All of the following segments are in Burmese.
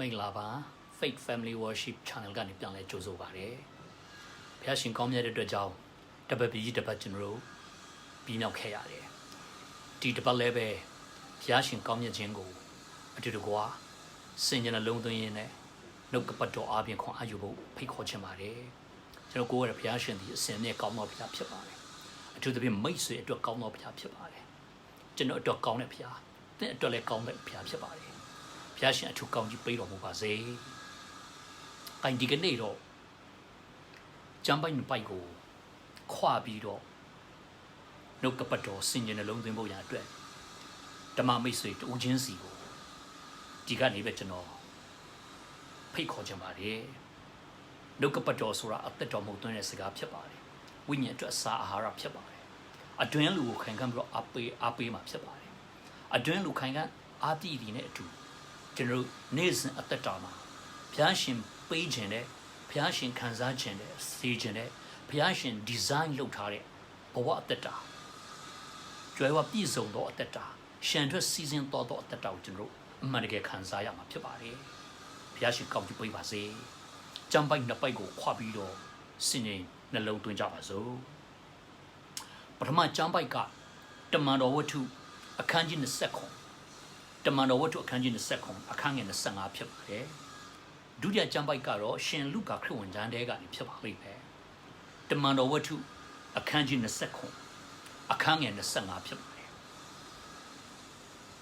မင်္ဂလာပါ Fake Family Worship Channel ကနေပြန်လဲကြိုဆိုပါရစေ။ဘုရားရှင်ကောင်းမြတ်တဲ့အတွက်ကြောင့်တပတ်ပြီးတပတ်ကျွန်တော်တို့ပြီးမြောက်ခဲ့ရတယ်။ဒီတပတ်လည်းပဲဘုရားရှင်ကောင်းမြတ်ခြင်းကိုအတူတကွာစင်ကြယ်နှလုံးသွင်းရင်းနဲ့နှုတ်ကပတ်တော်အားဖြင့်ခွန်အားယူဖို့ဖိတ်ခေါ်ချင်ပါတယ်။ကျွန်တော်ကိုယ်ရဘုရားရှင်ဒီအစင်နဲ့ကောင်းတော်ဘုရားဖြစ်ပါတယ်။အထူးသဖြင့်မိတ်ဆွေအတွက်ကောင်းတော်ဘုရားဖြစ်ပါတယ်။ကျွန်တော်အတွက်ကောင်းတဲ့ဘုရား။တဲ့အတွက်လည်းကောင်းတဲ့ဘုရားဖြစ်ပါတယ်။ ဘုရားရှင်အထူးကောင်းကြီးပေးတော်မူပါစေ။အိုင်ဒီကနေ့တော့ကျမ်းပိုင်ပိုက်ကိုခွာပြီးတော့နှုတ်ကပတ်တော်စင်ကြယ်နှလုံးသွင်းဖို့ရအတွက်ဓမ္မမိတ်ဆွေတူချင်းစီကိုဒီကနေပဲကျွန်တော်ဖိတ်ခေါ်ချင်ပါတယ်နှုတ်ကပတ်တော်ဆိုတာအသက်တော်မဟုတ်သွင်းတဲ့စကားဖြစ်ပါတယ်ဝိညာဉ်အတွက်အစာအာဟာရဖြစ်ပါတယ်အတွင်းလူကိုခိုင်ခံပြီးတော့အပေးအပေးမှာဖြစ်ပါတယ်အတွင်းလူခိုင်ခံအာတိဒီနဲ့အတူ ကျွန်တော်တို့နေ့စဉ်အသက်တာမှာဘုရားရှင်ပေးခြင်းတဲ့ဘုရားရှင်ခံစားခြင်းတဲ့စေခြင်းတဲ့ဘုရားရှင်ဒီဇိုင်းလုပ်ထားတဲ့ဘဝအသက်တာကျွဲဝပြည့်စုံသောအသက်တာရှန်ထွက်စီစဉ်တော်သောအသက်တာကိုကျွန်တော်တို့အမှန်တကယ်ခံစားရမှာဖြစ်ပါတယ်ဘုရားရှင်ကောင်းချီးပေးပါစေကြံပိုက်နှစ်ပိုက်ကိုခွာပြီးတော့စင်ရင်နှလုံးသွင်းကြပါစို့ပထမကြံပိုက်ကတမန်တော်ဝတ္ထုအခန်းကြီး20 တမန်တော်ဝတ္ထုအခန်းကြီး20အခန်းငယ်25ဖြစ်ပါတယ်ဒုတိယကြံပိုက်ကတော့ရှင်လုကာခရစ်ဝင်ကျမ်းတဲကနေဖြစ်ပါလိမ့်မယ်တမန်တော်ဝတ္ထုအခန်းကြီး20အခန်းငယ်25ဖြစ်ပါတယ်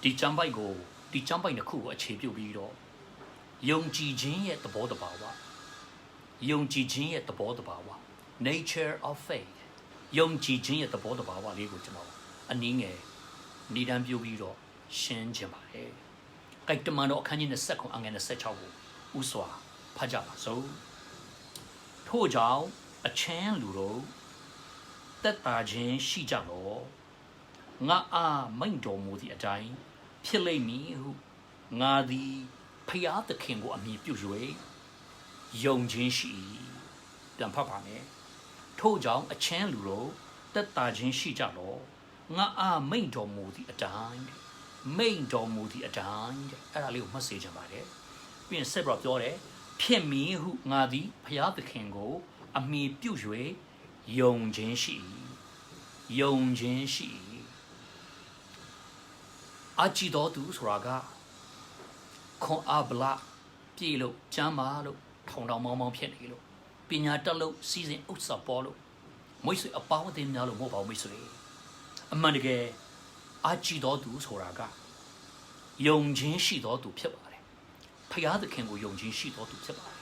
ဒီကြံပိုက်ကိုဒီကြံပိုက်တစ်ခုကိုအခြေပြုပြီးတော့ယုံကြည်ခြင်းရဲ့သဘောတဘာဝယုံကြည်ခြင်းရဲ့သဘောတဘာဝ nature of faith ယုံကြည်ခြင်းရဲ့သဘောတဘာဝလေးကိုကျွန်တော်အနည်းငယ်နေတန်းပြုပြီးတော့ ရှင်းခြင်းပါတယ်။ကြိုက်တမန်တော်အခန်းကြီး20ခုအငယ်26ကိုဥစွာဖတ်ကြပါစို့။ထို့ကြောင့်အချမ်းလူတို့တက်တာခြင်းရှိကြလောငါအားမိန်တော်မူသည့်အတိုင်းဖြစ်လိမ့်မည်ဟုငါသည်ဖျားသခင်ကိုအမိပြု၍ယုံခြင်းရှိ၏ပြန်ဖတ်ပါမယ်ထို့ကြောင့်အချမ်းလူတို့တက်တာခြင်းရှိကြလောငါအားမိန်တော်မူသည့်အတိုင်း မိန်တော်မူသည့်အတိုင်းအဲ့ဒါလေးကိုမှတ်စေချင်ပါတယ်ပြီးရင်ဆက်ပြီးတော့ပြောတယ်ဖြစ်မည်ဟုငါသည်ဖျားသခင်ကို အမိပြု၍ယုံခြင်းရှိ၏ယုံခြင်းရှိ၏အကြည်တော်သူဆိုတာကခွန်အားဗလပြေလို့ကျမ်းမာလို့ထောင်တောင်မောင်းမောင်းဖြစ်နေလို့ပညာတက်လို့စီစဉ်ဥစ္စာပေါ်လို့မွေးဆွေအပေါင်းအသင်းများလို့မဟုတ်ပါဘူးမွေးဆွေအမှန်တကယ်အကြည်တော်သူဆိုတာက ယုံခြင်းရှိတော်သူဖြစ်ပါတယ်ဖခင်သခင်ကိုယုံခြင်းရှိတော်သူဖြစ်ပါတယ်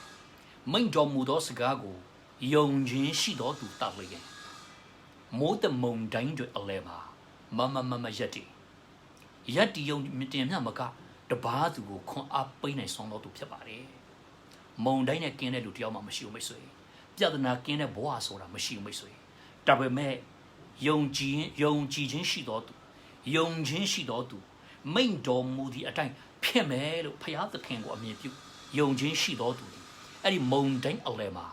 မိန့်တော်မူသောစကားကိုယုံခြင်းရှိတော်သူတတ်လျင်မိုးတမုန်တိုင်းတွေအလဲမှာမမမမရက်တီရက်တီယုံတင်မြမကတပားသူကိုခွန်အားပေးနိုင်ဆောင်တော်သူဖြစ်ပါတယ်မုံတိုင်းနဲ့ကင်းတဲ့လူတယောက်မှမရှိဘူးမိတ်ဆွေပြဿနာကင်းတဲ့ဘဝဆိုတာမရှိဘူးမိတ်ဆွေဒါပေမဲ့ယုံကြည်ယုံကြည်ခြင်းရှိတော်သူယုံခြင်းရှိတော်သူ မိန့်တော်မူသည့်အတိုင်းဖြစ်မယ်လို့ဖျားသခင်ကိုအမြင်ပြုယုံခြင်းရှိတော်သူဒီအဲ့ဒီမုံတိုင်းအလဲမှာ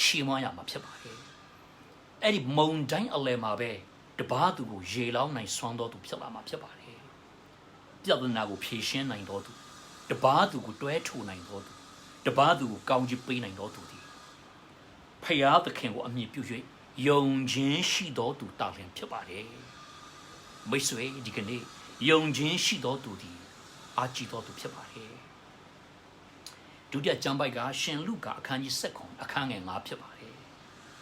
ချီးမွမ်းရမှာဖြစ်ပါတယ်အဲ့ဒီမုံတိုင်းအလဲမှာပဲတပားသူကိုရေလောင်းနိုင်ဆွမ်းတော်သူဖြစ်လာမှာဖြစ်ပါတယ်ပြဿနာကိုဖြေရှင်းနိုင်တော်သူတပားသူကိုတွဲထူနိုင်တော်သူတပားသူကိုကောင်းချီးပေးနိုင်တော်သူဒီဖယားသခင်ကိုအမြင်ပြု၍ယုံခြင်းရှိတော်သူတာလင်ဖြစ်ပါတယ်မိတ်ဆွေဒီကနေ့ ယုံခြင်းရှိတော်သူဒီအာကြည်တော်သူဖြစ်ပါတယ်ဒုတိယကျမ်းပိုက်ကရှင်လုကာအခန်းကြီး7အခန်းငယ်9ဖြစ်ပါတယ်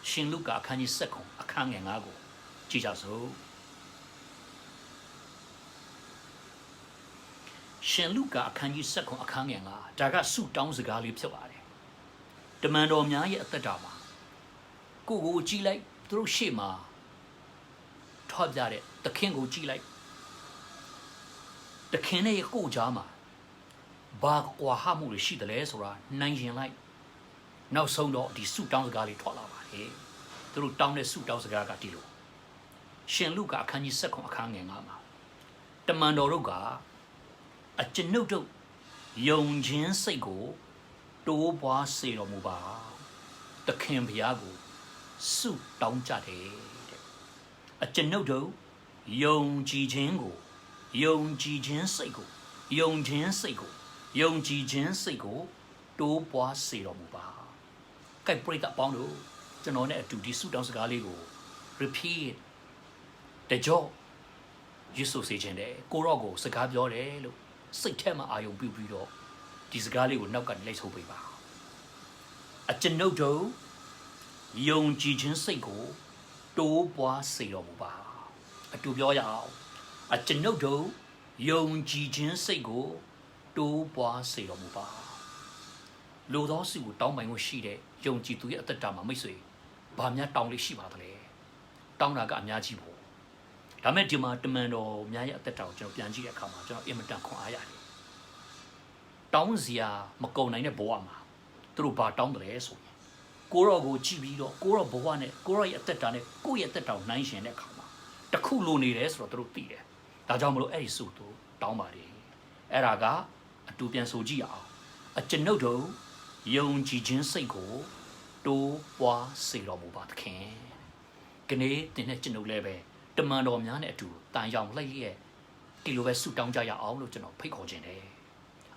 ရှင်လုကာအခန်းကြီး7အခန်းငယ်9ကိုကြည့်ကြစို့ရှင်လုကာအခန်းကြီး7အခန်းငယ်9ဒါကဆုတောင်းစကားလေးဖြစ်ပါတယ်တမန်တော်များရဲ့အသက်တာမှာကိုကိုကြည့်လိုက်သူတို့ရှေ့မှာထောက်ပြတဲ့သခင်ကိုကြည့်လိုက်သ ခင်နဲ့ကိုကြားမှာဘာကွာဟမှုတွေရှိတယ်လဲဆိုတာနိုင်ရင်လိုက်နောက်ဆုံးတော့ဒီဆုတောင်းစကားလေးထွက်လာပါတယ်သူတို့တောင်းတဲ့ဆုတောင်းစကားကဒီလိုရှင်လုကာအခန်းကြီး7အခန်းငယ်9မှာတမန်တော်တို့ကအကျွန်ုပ်တို့ယုံခြင်းစိတ်ကို တိုးပွားစေတော်မူပါသခင်ဘုရားကိုဆုတောင်းကြတယ်တဲ့အကျွန်ုပ်တို့ယုံကြည်ခြင်းကို ယုံကြည်ခြင်းစိတ်ကိုယုံခြင်းစိတ်ကိုယုံကြည်ခြင်းစိတ်ကိုတိုးပွားစေတော်မူပါကဲပရိသတ်ပေါင်းတို့ကျွန်တော်နဲ့အတူဒီဆုတောင်းစကားလေးကို repeat တကြောယေရှုစေခြင်းတဲ့ကိုရော့ကိုစကားပြောတယ်လို့စိတ်ထဲမှာအာယုံပြုပြီးတော့ဒီစကားလေးကိုနောက်ကနေလိုက်ဆိုပေးပါအကျွန်ုပ်တို့ယုံကြည်ခြင်းစိတ်ကိုတိုးပွားစေတော်မူပါအတူပြောရအောင် အကျွန်ုပ်တို့ယုံကြည်ခြင်းစိတ်ကိုတိုးပွားစေတော်မူပါလူသောစုကိုတောင်းပန်ခွင့်ရှိတဲ့ယုံကြည်သူရဲ့အသက်တာမှာမိတ်ဆွေဘာများတောင်းလေးရှိပါသလဲတောင်းတာကအများကြီးပေါ့ဒါမဲ့ဒီမှာတမန်တော်များရဲ့အသက်တာကိုကျွန်တော်ပြန်ကြည့်တဲ့အခါမှာကျွန်တော်အင်မတန်ခွန်အားရတယ်တောင်းစရာမကုန်နိုင်တဲ့ဘဝမှာသူတို့ဘာတောင်းတယ်လဲဆိုရင်ကိုရော့ကိုကြည့်ပြီးတော့ကိုရော့ဘဝနဲ့ကိုရော့ရဲ့အသက်တာနဲ့ကိုယ့်ရဲ့အသက်တာကိုနှိုင်းရှင်တဲ့အခါမှာတစ်ခုလိုနေတယ်ဆိုတော့သူတို့သိတယ် ဒါကြောင့်မလို့အဲ့ဒီစုသူတောင်းပါတယ်အဲ့ဒါကအတူပြန်ဆိုကြည့်အောင်အကျွန်ုပ်တို့ယုံကြည်ခြင်းစိတ်ကိုတိုးပွားစေတော်မူပါသခင်ကနေ့တင်တဲ့ကျွန်ုပ်လည်းပဲတမန်တော်များနဲ့အတူတန်ရောင်လှည့်ရဲ့ဒီလိုပဲဆုတောင်းကြရအောင်လို့ကျွန်တော်ဖိတ်ခေါ်ခြင်းတယ်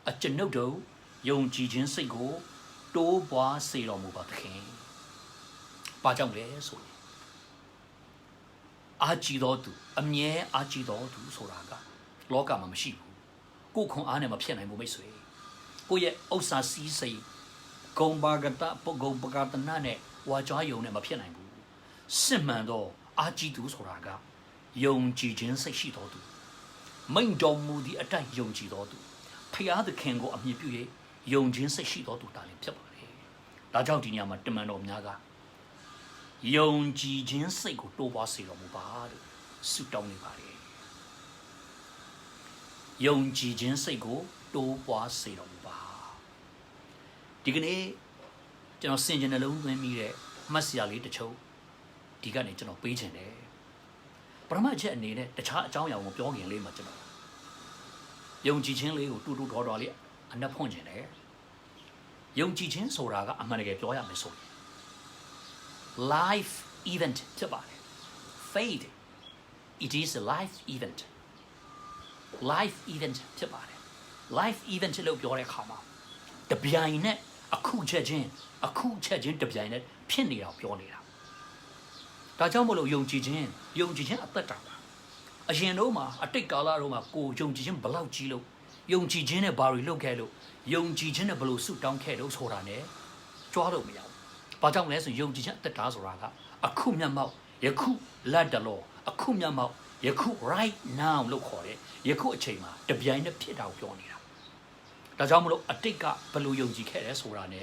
အကျွန်ုပ်တို့ယုံကြည်ခြင်းစိတ်ကိုတိုးပွားစေတော်မူပါသခင်ဘာကြောင့်လဲဆိုရင် အာကြည်တော်သူအမြဲအာကြည်တော်သူဆိုတာကလောကမှာမရှိဘူးကိုယ်ခွန်အားနဲ့မဖြစ်နိုင်ဘူးမိတ်ဆွေကိုယ့်ရဲ့ဥစ္စာစည်းစိမ်ဂုံပါကတပုဂုံပကတနာနဲ့ဝါကြွားယုံနဲ့မဖြစ်နိုင်ဘူးစစ်မှန်သောအာကြည်သူဆိုတာကယုံကြည်ခြင်းစိတ်ရှိတော်သူမိန်တော်မူသည့်အတိုင်းယုံကြည်တော်သူဖျားသခင်ကိုအမြင်ပြု၍ယုံခြင်းစိတ်ရှိတော်သူတာလည်းဖြစ်ပါလေဒါကြောင့်ဒီညမှာတမန်တော်များက ယုံကြည်ခြင်းစိတ်ကိုတိုးပွားစေတော်မူပါလို့ဆုတောင်းနေပါတယ်ယုံကြည်ခြင်းစိတ်ကိုတိုးပွားစေတော်မူပါဒီကနေ့ကျွန်တော်စင်ကြယ်နှလုံးသွင်းမိတဲ့မှတ်စရာလေးတစ်ချို့ဒီကနေကျွန်တော်ပေးခြင်းတယ်ပထမချက်အနေနဲ့တခြားအကြောင်းအရာကိုပြောခင်လေးမှာကျွန်တော်ယုံကြည်ခြင်းလေးကိုတူတူတော်တော်လေးအနက်ဖွင့်ခြင်းတယ်ယုံကြည်ခြင်းဆိုတာကအမှန်တကယ်ပြောရမယ်ဆိုရင် life event ဖြစ်ပါတယ် faith it is a life event life event ဖြစ်ပါတယ် life event လို့ပြောတဲ့အခါမှာတပြိုင်နက်အခုချက်ချင်းအခုချက်ချင်းတပြိုင်နက်ဖြစ်နေတာကိုပြောနေတာဒါကြောင့်မလို့ယုံကြည်ခြင်းယုံကြည်ခြင်းအသက်တာပါအရင်တော့မှာအတိတ်ကာလတော့မှာကိုယုံကြည်ခြင်းဘလောက်ကြီးလို့ယုံကြည်ခြင်းနဲ့ဘာတွေလုပ်ခဲ့လို့ယုံကြည်ခြင်းနဲ့ဘလို့ဆုတောင်းခဲ့လို့ဆိုတာ ਨੇ ကြွားလို့မရဘူး။ ဘာကြောင့်လဲဆိုယုံကြည်ခြင်းအသက်တာဆိုတာကအခုမျက်မှောက်ယခုလက်တလောအခုမျက်မှောက်ယခု right now လို့ခေါ်တယ်ယခုအချိန်မှာတပြိုင်နက်ဖြစ်တာကိုပြောနေတာ။ဒါကြောင့်မလို့အတိတ်ကဘလို့ယုံကြည်ခဲ့တယ်ဆိုတာ ਨੇ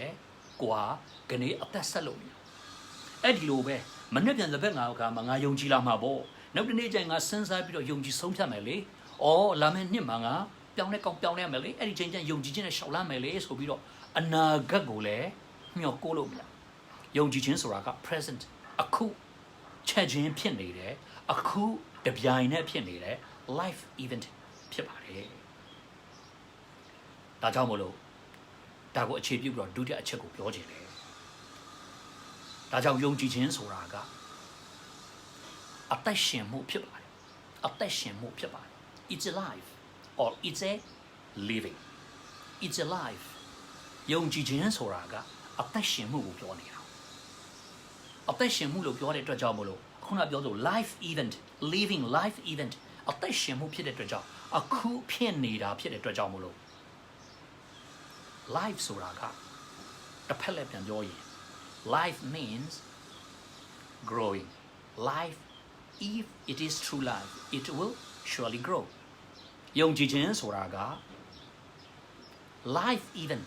ကိုဟာကနေအသက်ဆက်လို့မရဘူး။အဲ့ဒီလိုပဲမနေ့ပြန်တစ်ဖက်ငါကမှငါယုံကြည်လာမှာပေါ့နောက်တနေ့ကျရင်ငါစဉ်းစားပြီးတော့ယုံကြည်ဆုံးဖြတ်မယ်လေ။အော်လာမယ့်နှစ်မှာငါပြောင်းလဲကောင်းပြောင်းလဲရမယ်လေအဲ့ဒီချိန်ကျရင်ယုံကြည်ခြင်းနဲ့ရှောက်လန်းမယ်လေဆိုပြီးတော့အနာဂတ်ကိုလည်းမျှော်ကိုးလို့မရ ယုံကြည်ခြင်းဆိုတာက present အခုချက်ချင်းဖြစ်နေတယ်အခုတပြိုင်နဲ့ဖြစ်နေတယ် life event ဖြစ်ပါတယ်ဒါကြောင့်မလို့ဒါကိုအခြေပြုပြီးတော့ဒုတိယအချက်ကိုပြောခြင်းတယ်ဒါကြောင့်ယုံကြည်ခြင်းဆိုတာကအသက်ရှင်မှုဖြစ်ပါတယ်အသက်ရှင်မှုဖြစ်ပါတယ် it's a life or it's a living it's a life ယုံကြည်ခြင်းဆိုတာကအသက်ရှင်မှုကိုပြောနေတာ အသက်ရှင်မှုလို့ပြောတဲ့အတွက်ကြောင့်မလို့ခုနပြောဆို life event living life event အသက်ရှင်မှုဖြစ်တဲ့အတွက်ကြောင့်အခုဖြစ်နေတာဖြစ်တဲ့အတွက်ကြောင့်မလို့ life ဆိုတာကတစ်ဖက်လည်းပြန်ပြောရင် life means growing life if it is true life it will surely grow ယုံကြည်ခြင်းဆိုတာက life even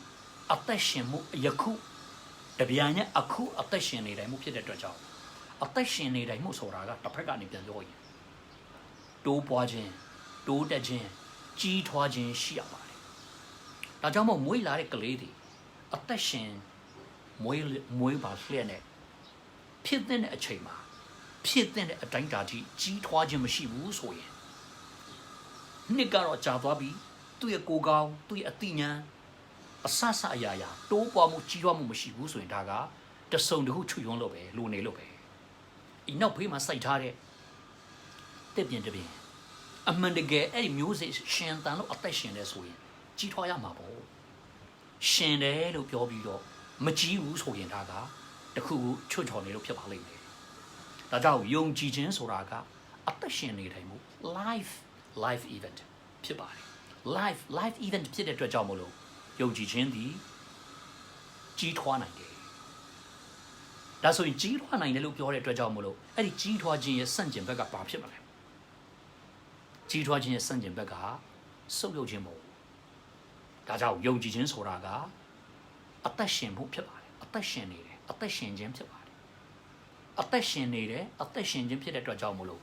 အသက်ရှင်မှုယခု တပြိုင်နဲ့အခုအသက်ရှင်နေတိုင်းမှုဖြစ်တဲ့အတွက်ကြောင့်အသက်ရှင်နေတိုင်းမှုဆိုတာကတစ်ဖက်ကနေပြန်ပြောရင်တိုးပွားခြင်းတိုးတက်ခြင်းကြီးထွားခြင်းရှိရပါတယ်။ဒါကြောင့်မို့မွေးလာတဲ့ကလေးတွေအသက်ရှင်မွေးမွေးပါလျက်နဲ့ဖြစ်တဲ့အချိန်မှာဖြစ်တဲ့အတိုင်းတာကြီးကြီးထွားခြင်းမရှိဘူးဆိုရင်နှစ်ကတော့ကြာသွားပြီသူ့ရဲ့ကိုယ်ကောင်းသူ့ရဲ့အသိဉာဏ် အဆဆအရာရာတိုးပွားမှုကြီးထွားမှုမရှိဘူးဆိုရင်ဒါကတစုံတစ်ခုချွတ်ယွန်းလို့ပဲလိုနေလို့ပဲဤနောက်ဖေးမှာစိုက်ထားတဲ့တက်ပြင်းတပြင်းအမှန်တကယ်အဲ့ဒီမျိုးစေ့ရှင်တန်လို့အသက်ရှင်နေဆိုရင်ကြီးထွားရမှာပေါ့ရှင်တယ်လို့ပြောပြီးတော့မကြီးဘူးဆိုရင်ဒါကတခုခုချွတ်ချော်နေလို့ဖြစ်ပါလိမ့်မယ်ဒါကြောင့်ယုံကြည်ခြင်းဆိုတာကအသက်ရှင်နေတိုင်းမှု life life event ဖြစ်ပါတယ် life life event ဖြစ်တဲ့အတွက်ကြောင့်မလို့ ယုံကြည်ခြင်းသည်ကြီးထွားနိုင်တယ်ဒါဆိုရင်ကြီးထွားနိုင်တယ်လို့ပြောတဲ့အတွက်ကြောင့်မလို့အဲ့ဒီကြီးထွားခြင်းရဲ့စန့်ကျင်ဘက်ကဘာဖြစ်မလဲကြီးထွားခြင်းရဲ့စန့်ကျင်ဘက်ကဆုပ်ယုပ်ခြင်းမဟုတ်ဘူးဒါကြောင့်ယုံကြည်ခြင်းဆိုတာကအသက်ရှင်မှုဖြစ်ပါတယ်အသက်ရှင်နေတယ်အသက်ရှင်ခြင်းဖြစ်ပါတယ်အသက်ရှင်နေတယ်အသက်ရှင်ခြင်းဖြစ်တဲ့အတွက်ကြောင့်မလို့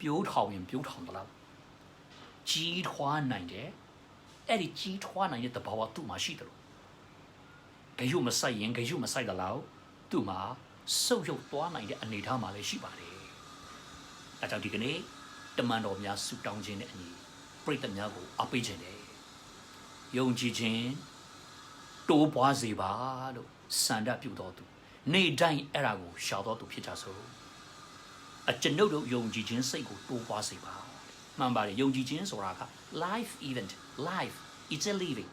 ပြိုးထောင်ရင်ပြိုးထောင်တယ်လားကြီးထွားနိုင်တယ် အဲ့ဒီကြီးထွားနိုင်တဲ့သဘာဝသူ့မှာရှိတယ်လို့ဂယုမဆိုင်ရင်ဂယုမဆိုင်တယ်လို့သူ့မှာဆုပ်ယုပ်သွားနိုင်တဲ့အနေအထားမှာလည်းရှိပါတယ်အဲကြောင့်ဒီကနေ့တမန်တော်များဆူတောင်းခြင်းနဲ့အညီပြိတ္တများကိုအပေးခြင်းတယ်ယုံကြည်ခြင်းတိုးပွားစေပါလို့စန္ဒပြုတော်သူနေတိုင်းအဲ့ဒါကိုရှာတော်သူဖြစ်ကြစို့အကျွန်ုပ်တို့ယုံကြည်ခြင်းစိတ်ကိုတိုးပွားစေပါ မှန်ပါတယ်ယုံကြည်ခြင်းဆိုတာက life event life it's a living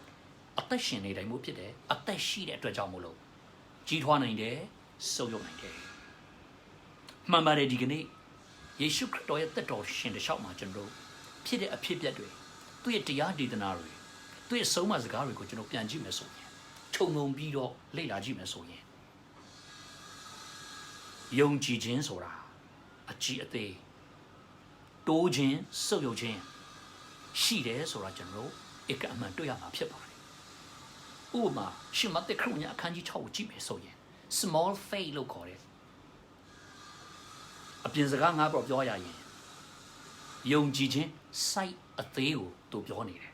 အသက်ရှင်နေတိုင်းမှုဖြစ်တယ်အသက်ရှိတဲ့အတွက်ကြောင့်မို့လို့ကြီးထွားနိုင်တယ်ဆုပ်ယုပ်နိုင်တယ်မှန်ပါတယ်ဒီကနေ့ယေရှုခရစ်တော်ရဲ့တက်တော်ရှင်တစ်လျှောက်မှာကျွန်တော်တို့ဖြစ်တဲ့အဖြစ်အပျက်တွေသူ့ရဲ့တရားဒေသနာတွေသူ့ရဲ့ဆုံးမစကားတွေကိုကျွန်တော်ပြန်ကြည့်မယ်ဆိုရင်ခြုံငုံပြီးတော့လေ့လာကြည့်မယ်ဆိုရင်ယုံကြည်ခြင်းဆိုတာအကြီးအသေး တိုးခြင်းစုပ်ယုပ်ခြင်းရှိတယ်ဆိုတာကျွန်တော်တို့အကအမှန်တွေ့ရမှာဖြစ်ပါတယ်ဥပမာရှင်မသက်ခရုညာအခန်းကြီး6ကိုကြည့်မယ်ဆိုရင် small faith လို့ခေါ်တယ်အပြင်စကားငါပြောပြောရရင်ယုံကြည်ခြင်း sight အသေးကိုသူပြောနေတယ်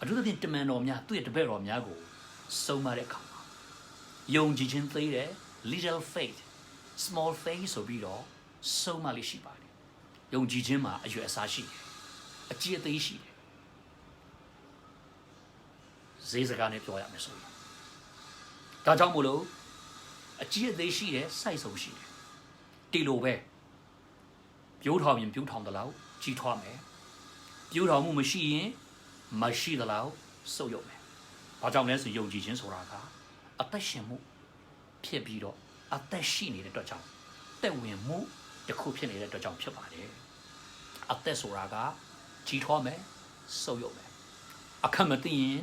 အထူးသဖြင့်တမန်တော်များသူ့ရဲ့တပည့်တော်များကိုစုံမတဲ့အခါမှာယုံကြည်ခြင်းသေးတယ် little faith small faith ဆိုပြီးတော့စုံမလေးရှိပါတယ် ယုံကြည်ခြင်းမှာအရွယ်အစားရှိတယ်အကြည့်အသေးရှိတယ်ဈေးစကားနဲ့ပြောရမယ်ဆိုရင်ဒါကြောင့်မို့လို့အကြည့်အသေးရှိတယ်စိုက်ဆုံးရှိတယ်တီလိုပဲပြိုးထောင်ရင်ပြိုးထောင်တယ်လို့ကြီးထွားမယ်ပြိုးထောင်မှုမရှိရင်မရှိတယ်လို့စုပ်ယုပ်မယ်ဘာကြောင့်လဲဆိုယုံကြည်ခြင်းဆိုတာကအသက်ရှင်မှုဖြစ်ပြီးတော့အသက်ရှိနေတဲ့အတွက်ကြောင့်တက်ဝင်မှု တစ်ခုဖြစ်နေတဲ့အတွက်ကြောင့်ဖြစ်ပါတယ်အသက်ဆိုတာကကြီးထွားမယ်စုပ်ယုပ်မယ်အခက်မသိရင်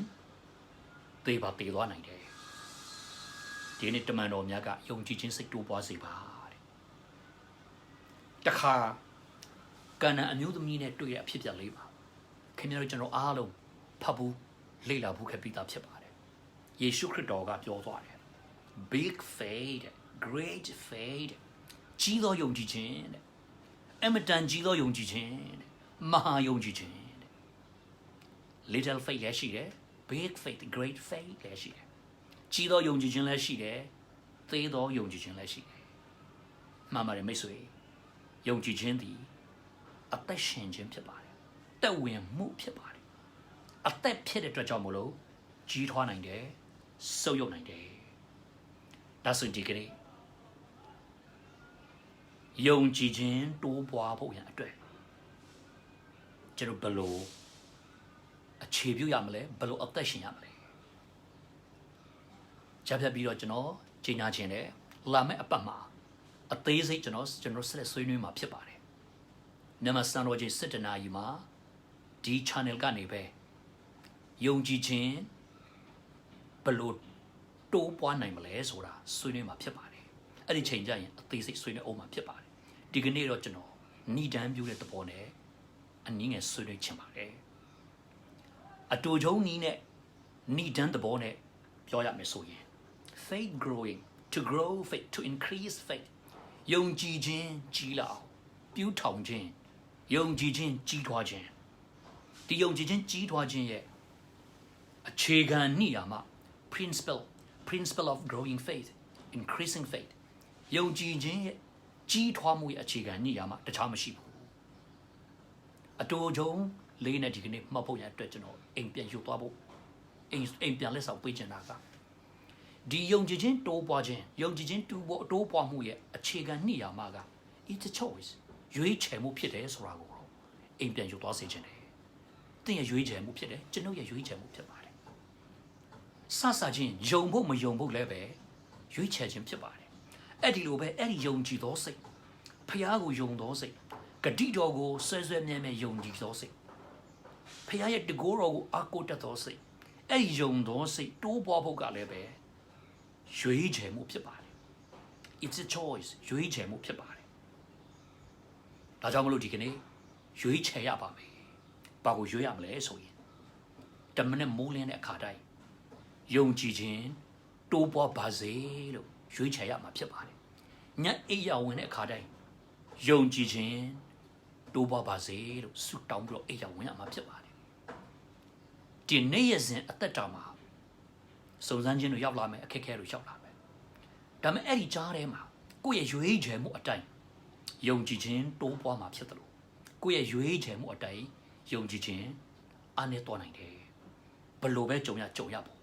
သေပါသေသွားနိုင်တယ်ဒီနေ့တမန်တော်များကယုံကြည်ခြင်းစိတ်တိုးပွားစေပါတဲ့တခါကဏ္ဍအမျိုးသမီးနဲ့တွေ့ရအဖြစ်ပြလေးပါခင်ဗျားတို့ကျွန်တော်အားလုံးဖတ်ဘူးလေ့လာဘူးခဲ့ပြီးသားဖြစ်ပါတယ်ယေရှုခရစ်တော်ကပြောသွားတယ် big faith great faith ကြီးသောယုံကြည်ခြင်းတဲ့အမတန်ကြီးသောယုံကြည်ခြင်းတဲ့မဟာယုံကြည်ခြင်းတဲ့ little faith လည်းရှိတယ် big faith great faith လည်းရှိတယ်ကြီးသောယုံကြည်ခြင်းလည်းရှိတယ်သေးသောယုံကြည်ခြင်းလည်းရှိတယ်မှန်ပါတယ်မိတ်ဆွေယုံကြည်ခြင်းသည်အသက်ရှင်ခြင်းဖြစ်ပါတယ်တက်ဝင်မှုဖြစ်ပါတယ်အသက်ဖြစ်တဲ့အတွက်ကြောင့်မလို့ကြီးထွားနိုင်တယ်ဆုပ်ယုပ်နိုင်တယ်ဒါဆိုဒီကနေ့ ယုံကြည်ခြင်းတိုးပွားဖို့ရန်အတွက်ကျွန်တော်ဘယ်လိုအခြေပြုရမလဲဘယ်လိုအသက်ရှင်ရမလဲကြားဖြတ်ပြီးတော့ကျွန်တော်ကြီးညာခြင်းနဲ့လာမယ့်အပတ်မှာအသေးစိတ်ကျွန်တော်ကျွန်တော်ဆက်လက်ဆွေးနွေးမှာဖြစ်ပါတယ်မြန်မာစံတော်ချိန်7နာရီမှာဒီ channel ကနေပဲယုံကြည်ခြင်းဘယ်လိုတိုးပွားနိုင်မလဲဆိုတာဆွေးနွေးမှာဖြစ်ပါတယ်အဲ့ဒီချိန်ကျရင်အသေးစိတ်ဆွေးနွေးအောင်မှာဖြစ်ပါတယ် ဒီကနေ့တော့ကျွန်တော်ဏိဒန်းပြတဲ့သဘောနဲ့အနည်းငယ်ဆွေးနွေးချင်ပါတယ်အတူချုံနီးနဲ့ဏိဒန်းသဘောနဲ့ပြောရမယ်ဆိုရင် faith growing to grow faith to increase faith ယုံကြည်ခြင်းကြီးလာအောင်ပြူးထောင်ခြင်းယုံကြည်ခြင်းကြီးထွားခြင်းဒီယုံကြည်ခြင်းကြီးထွားခြင်းရဲ့အခြေခံနှိယာမ principle principle of growing faith increasing faith ယုံကြည်ခြင်းရဲ့ ကြီးထွားမှုရဲ့အခြေခံနှိယာမတခြားမရှိဘူးအတူတုံလေးနဲ့ဒီကနေ့မှတ်ဖို့ရအတွက်ကျွန်တော်အိမ်ပြန်ယူသွားဖို့အိမ်အိမ်ပြန်လက်ဆောင်ပေးချင်တာကဒီယုံကြည်ခြင်းတိုးပွားခြင်းယုံကြည်ခြင်းတူဖို့တိုးပွားမှုရဲ့အခြေခံနှိယာမက it's a choice ရွေးချယ်မှုဖြစ်တယ်ဆိုတာကိုတော့အိမ်ပြန်ယူသွားစေချင်တယ်သင်ရဲ့ရွေးချယ်မှုဖြစ်တယ်ကျွန်ုပ်ရဲ့ရွေးချယ်မှုဖြစ်ပါတယ်ဆဆချင်းယုံဖို့မယုံဖို့လည်းပဲရွေးချယ်ခြင်းဖြစ်ပါတယ် အဲ့ဒီလိုပဲအဲ့ဒီယုံကြည်သောစိတ်ဖះကိုယုံသောစိတ်ဂတိတော်ကိုဆွဲဆွဲမြဲမြဲယုံကြည်သောစိတ်ဖះရဲ့တကိုးတော်ကိုအာကိုတတ်သောစိတ်အဲ့ဒီယုံသောစိတ်တိုးပွားဖို့ကလည်းပဲရွေးချယ်မှုဖြစ်ပါတယ် it's a choice ရွေးချယ်မှုဖြစ်ပါတယ်ဒါကြောင့်မလို့ဒီကနေ့ရွေးချယ်ရပါမယ်ဘာကိုရွေးရမလဲဆိုရင်တမနဲ့မိုးလင်းတဲ့အခါတိုင်းယုံကြည်ခြင်းတိုးပွားပါစေလို့ ရွေးချယ်ရမှာဖြစ်ပါတယ်ညအိယာဝင်တဲ့အခါတိုင်းယုံကြည်ခြင်းတိုးပွားပါစေလို့ဆုတောင်းပြီးတော့အိယာဝင်ရမှာဖြစ်ပါတယ်ဒီနေ့ရက်စဉ်အသက်တာမှာစုံစမ်းခြင်းတို့ရောက်လာမယ်အခက်အခဲတို့ရောက်လာမယ်ဒါပေမဲ့အဲ့ဒီကြားထဲမှာကိုယ့်ရဲ့ရွေးချယ်မှုအတိုင်းယုံကြည်ခြင်းတိုးပွားမှာဖြစ်တယ်လို့ကိုယ့်ရဲ့ရွေးချယ်မှုအတိုင်းယုံကြည်ခြင်းအားနဲ့တော်နိုင်တယ်ဘလို့ပဲကြုံရကြုံရပေါ့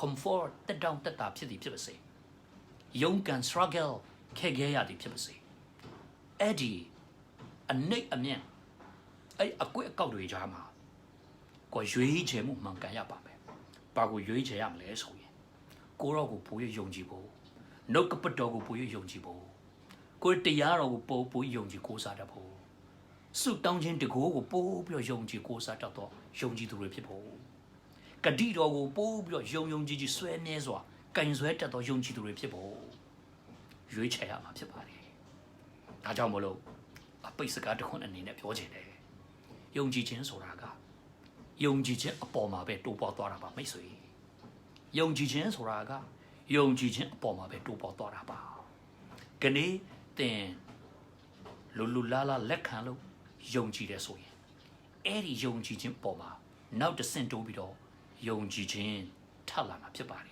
comfort တက်တောင့်တက်တာဖြစ်သည်ဖြစ်ပါစေ ယုံကန် struggle ခဲခဲရသည်ဖြစ်ပါစေအဲ့ဒီအနိတ်အမြင့်အဲ့အကွက်အကောက်တွေကြားမှာကိုယ်ရွေးချယ်မှုမှန်ကန်ရပါမယ်ဘာကိုရွေးချယ်ရမလဲဆိုရင်ကိုရောကိုပို့ရယုံကြည်ဖို့နှုတ်ကပတ်တော်ကိုပို့ရယုံကြည်ဖို့ကိုယ်တရားတော်ကိုပို့ပို့ယုံကြည်ကိုးစားတတ်ဖို့ဆုတောင်းခြင်းတကိုးကိုပို့ပြီးတော့ယုံကြည်ကိုးစားတတ်တော့ယုံကြည်သူတွေဖြစ်ဖို့ဂတိတော်ကိုပို့ပြီးတော့ယုံယုံကြည်ကြည်ဆွဲမြဲစွာ ကင်ဆွဲတတ်တော့ယုံကြည်သူတွေဖြစ်ဖို့ရွေးချယ်ရမှာဖြစ်ပါတယ်ဒါကြောင့်မလို့အပိတ်စကားတစ်ခွန်းအနေနဲ့ပြောချင်တယ်ယုံကြည်ခြင်းဆိုတာကယုံကြည်ခြင်းအပေါ်မှာပဲတိုးပွားသွားတာပါမိတ်ဆွေယုံကြည်ခြင်းဆိုတာကယုံကြည်ခြင်းအပေါ်မှာပဲတိုးပွားသွားတာပါခဏတင်လူလူလာလာလက်ခံလို့ယုံကြည်တယ်ဆိုရင်အဲ့ဒီယုံကြည်ခြင်းပေါ်မှာနောက်တစ်ဆင့်တိုးပြီးတော့ယုံကြည်ခြင်းထပ်လာမှာဖြစ်ပါတယ်၎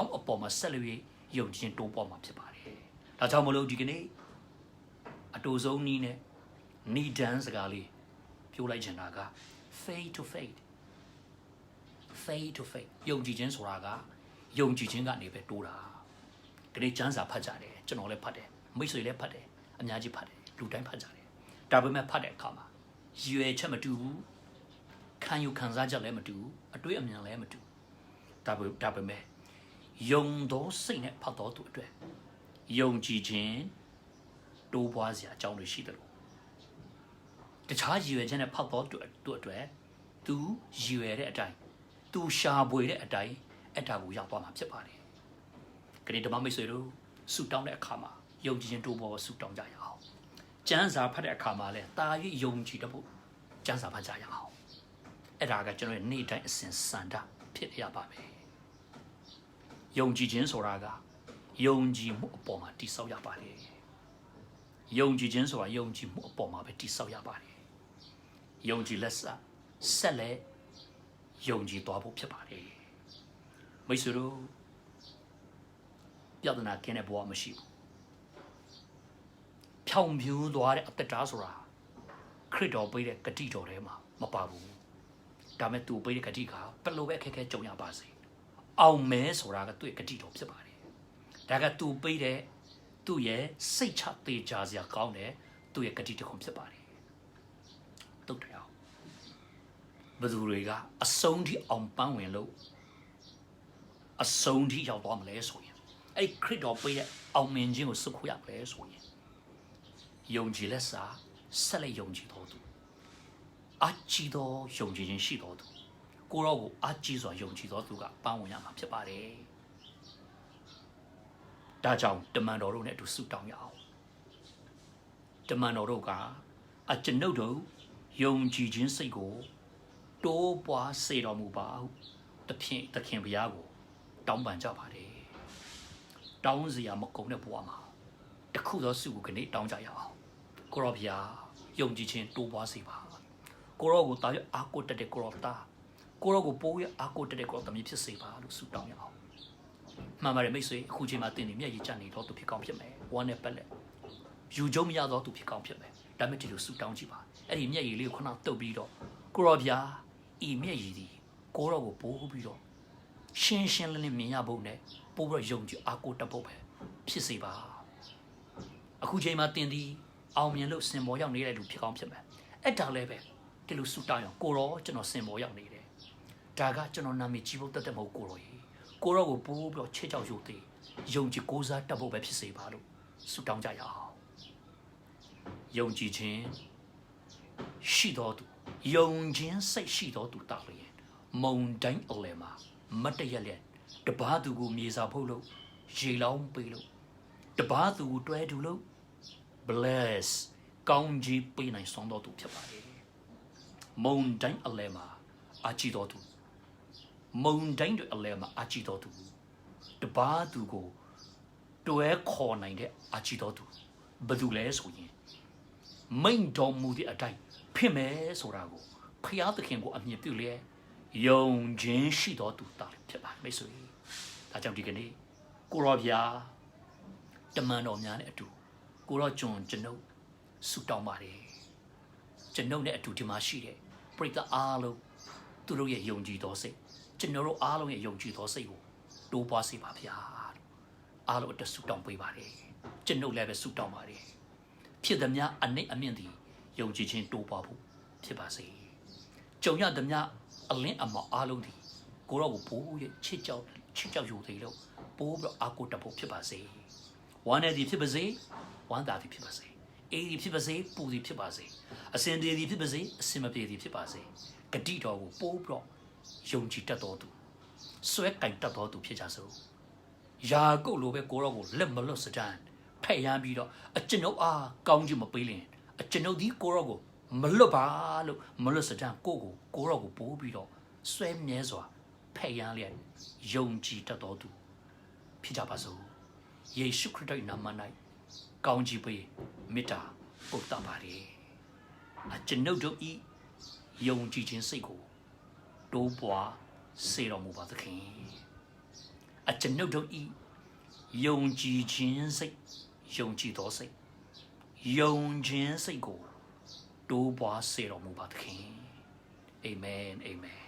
င်းအပေါ်မှာဆက်လက်၍ယုံကြည်ခြင်းတိုးပွားမှာဖြစ်ပါတယ်ဒါကြောင့်မလို့ဒီကနေ့အတူဆုံးနီးနဲ့နီဒန်စကားလေးပြောလိုက်ချင်တာက faith to faith faith to faith ယုံကြည်ခြင်းဆိုတာကယုံကြည်ခြင်းကနေပဲတိုးတာဒီနေ့ကျမ်းစာဖတ်ကြတယ်ကျွန်တော်လည်းဖတ်တယ်မိတ်ဆွေလည်းဖတ်တယ်အများကြီးဖတ်တယ်လူတိုင်းဖတ်ကြတယ်ဒါပေမဲ့ဖတ်တဲ့အခါမှာရွယ်ချက်မတူဘူးခံယူခံစားချက်လည်းမတူဘူးအတွေ့အမြင်လည်းမတူဒါပေဒါပေမဲ့ ယုံသောစိတ်နဲ့ဖတ်တော်သူအတွက်ယုံကြည်ခြင်းတိုးပွားစရာအကြောင်းတွေရှိတယ်လို့တခြားရည်ရွယ်ချက်နဲ့ဖတ်တော်သူအတွက်သူရည်ရွယ်တဲ့အတိုင်းသူရှာပွေတဲ့အတိုင်းအဲ့ဒါကိုရောက်သွားမှာဖြစ်ပါတယ်။ခရီးဓမ္မမိတ်ဆွေတို့ဆုတောင်းတဲ့အခါမှာယုံကြည်ခြင်းတိုးပေါ်ဆုတောင်းကြရအောင်။ကျမ်းစာဖတ်တဲ့အခါမှာလည်းတာ၍ယုံကြည်တဲ့ဖို့ကျမ်းစာဖတ်ကြရအောင်။အဲ့ဒါကကျွန်တော်ရဲ့နေ့တိုင်းအစဉ်စံတာဖြစ်ရပါမယ်။ ယုံကြည်ခြင်းဆိုတာကယုံကြည်မှုအပေါ်မှာတည်ဆောက်ရပါတယ်။ယုံကြည်ခြင်းဆိုတာယုံကြည်မှုအပေါ်မှာပဲတည်ဆောက်ရပါတယ်။ယုံကြည်လက်စဆက်လက်ယုံကြည်သွားဖို့ဖြစ်ပါတယ်မိတ်ဆွေတို့ပြဿနာကင်းတဲ့ဘဝမရှိဘူးဖြောင်ပြူးသွားတဲ့အသက်တာဆိုတာခရစ်တော်ပေးတဲ့ဂတိတော်ထဲမှာမပါဘူးဒါမဲ့သူပေးတဲ့ဂတိကဘယ်လိုပဲအခက်အခဲကြုံရပါစေ အောင်မဲဆိုတာကသူ့ရဲ့ဂတိတော်ဖြစ်ပါတယ်ဒါကသူပေးတဲ့သူ့ရဲ့စိတ်ချသေးကြစရာကောင်းတဲ့သူ့ရဲ့ဂတိတစ်ခုဖြစ်ပါတယ်တုတ်တယ်အောင်ဘယ်သူတွေကအဆုံးထိအောင်ပန်းဝင်လို့အဆုံးထိရောက်သွားမလဲဆိုရင်အဲ့ခရစ်တော်ပေးတဲ့အောင်မြင်ခြင်းကိုစုခုရမလဲဆိုရင်ယုံကြည်လက်စာဆက်လက်ယုံကြည်တော်သူအကြည်တော်ယုံကြည်ခြင်းရှိတော်သူ ကိုရောကိုအကြည်စွာယုံကြည်တော်သူကပန်းဝင်ရမှာဖြစ်ပါတယ်ဒါကြောင့်တမန်တော်တို့နဲ့အတူဆုတောင်းရအောင်တမန်တော်တို့ကအကျွန်ုပ်တို့ယုံကြည်ခြင်းစိတ်ကိုတိုးပွားစေတော်မူပါဟုတဖြင့်သခင်ဘုရားကိုတောင်းပန်ကြပါတယ်တောင်းစရာမကုန်တဲ့ဘဝမှာတခုသောစုကိုခဏတောင်းကြရအောင်ကိုရောဘုရားယုံကြည်ခြင်းတိုးပွားစေပါကိုရောကိုတာရအာကိုတက်တဲ့ကိုရောတာ ကိုရောကိုပိုးရအာကိုတက်တဲ့ကိုရောတမီးဖြစ်စေပါလို့ဆုတောင်းရအောင်မှန်ပါတယ်မိတ်ဆွေအခုချိန်မှာတင်နေမျက်ရည်ကျနေတော့သူဖြစ်ကောင်းဖြစ်မယ်ဝမ်းနဲ့ပက်လက်ယူကြုံမရတော့သူဖြစ်ကောင်းဖြစ်မယ်ဒါမဲ့ဒီလိုဆုတောင်းကြည့်ပါအဲ့ဒီမျက်ရည်လေးကိုခဏတုပ်ပြီးတော့ကိုရောဘုရားဤမျက်ရည်ဒီကိုရောကိုပိုးပြီးတော့ရှင်းရှင်းလင်းလင်းမြင်ရဖို့နဲ့ပို့ပြီးတော့ယုံကြည်အားကိုးတတ်ဖို့ပဲဖြစ်စေပါအခုချိန်မှာတင်သည်အောင်မြင်လို့စင်ပေါ်ရောက်နေတဲ့လူဖြစ်ကောင်းဖြစ်မယ်အဲ့ဒါလည်းပဲဒီလိုဆူတောင်းရအောင်ကိုရောကျွန်တော်စင်ပေါ်ရောက်နေတယ် ဒါကကျွန်တော်နာမည်ကြီးဖို့တက်တက်မဟုတ်ကိုရောကြီးကိုရောကိုပိုးပြီးတော့ချစ်ကြောက်ရုပ်သေးယုံကြည်ကိုးစားတက်ဖို့ပဲဖြစ်စေပါလို့ဆူတောင်းကြရအောင်ယုံကြည်ခြင်းရှိတော်သူယုံခြင်းစိတ်ရှိတော်သူတာလျင်မုံတိုင်းအလယ်မှာမတ်တရက်လက်တပားသူကိုမြေစာဖုတ်လို့ရေလောင်းပေးလို့တပားသူကိုတွဲတူလို့ bless ကောင်းကြီးပေးနိုင်ဆောင်တော်သူဖြစ်ပါတယ်မုံတိုင်းအလယ်မှာအာကြည့်တော်သူ မုံတိုင်းတွေအလယ်မှာအာကြည့်တော်သူတပားသူကိုတွဲခေါ်နိုင်တဲ့အာကြည့်တော်သူဘယ်သူလဲဆိုရင်မိန်တော်မူတဲ့အတိုင်းဖြစ်မယ်ဆိုတာကိုဖျားသခင်ကိုအမြင်ပြုလျက်ယုံခြင်းရှိတော်သူတာဖြစ်ပါမိတ်ဆွေဒါကြောင့်ဒီကနေ့ကိုရောဗျာတမန်တော်များနဲ့အတူကိုရောကျွန်ကျွန်ုပ်ဆုတောင်းပါတယ်ကျွန်ုပ်နဲ့အတူဒီမှာရှိတဲ့ပရိသတ်အားလုံးသူတို့ရဲ့ယုံကြည်သောစိတ် ကျွန်တော်တို့အားလုံးရဲ့ယုံကြည်သောစိတ်ကိုတိုးပွားစေပါဗျာအားလုံးအတဆုတောင်းပေးပါတယ်ကျွန်ုပ်လည်းပဲဆုတောင်းပါတယ်ဖြစ်သည်များအနိတ်အမြင့်သည်ယုံကြည်ခြင်းတိုးပွားဖို့ဖြစ်ပါစေကြုံရသည်များအလင်းအမောက်အားလုံးသည်ကိုရောကိုဘိုးရဲ့ချစ်ကြောက်ချစ်ကြောက်ယူသေးလို့ပိုးပြီးတော့အာကိုတက်ဖို့ဖြစ်ပါစေဝမ်းနဲ့ဒီဖြစ်ပါစေဝမ်းသာဒီဖြစ်ပါစေအေးဒီဖြစ်ပါစေပူဒီဖြစ်ပါစေအစင်ဒီဒီဖြစ်ပါစေအစင်မပြေဒီဖြစ်ပါစေဂတိတော်ကိုပိုးပြီးတော့ ယုံကြည်တတ်တော်သူဆွဲကင်တတ်တော်သူဖြစ်ကြစို့ယာကုပ်လိုပဲကိုရောကိုလက်မလွတ်စတန်ဖဲ့ရမ်းပြီးတော့အကျွန်ုပ်အားကောင်းချင်မပေးလင်အကျွန်ုပ်ဒီကိုရောကိုမလွတ်ပါလို့မလွတ်စတန်ကိုကိုကိုရောကိုပိုးပြီးတော့ဆွဲမြဲစွာဖဲ့ရမ်းလျက်ယုံကြည်တတ်တော်သူဖြစ်ကြပါစို့ယေရှုခရစ်တော်၏နာမ၌ကောင်းကြီးပေးမေတ္တာပို့တတ်ပါれအကျွန်ုပ်တို့ဤယုံကြည်ခြင်းစိတ်ကို တိုးပွားစေတော်မူပါသခင်အကျွန်ုပ်တို့ဤယုံကြည်ခြင်းစိတ်ယုံကြည်သောစိတ်ယုံခြင်းစိတ်ကိုတိုးပွားစေတော်မူပါသခင်အာမင်အာမင်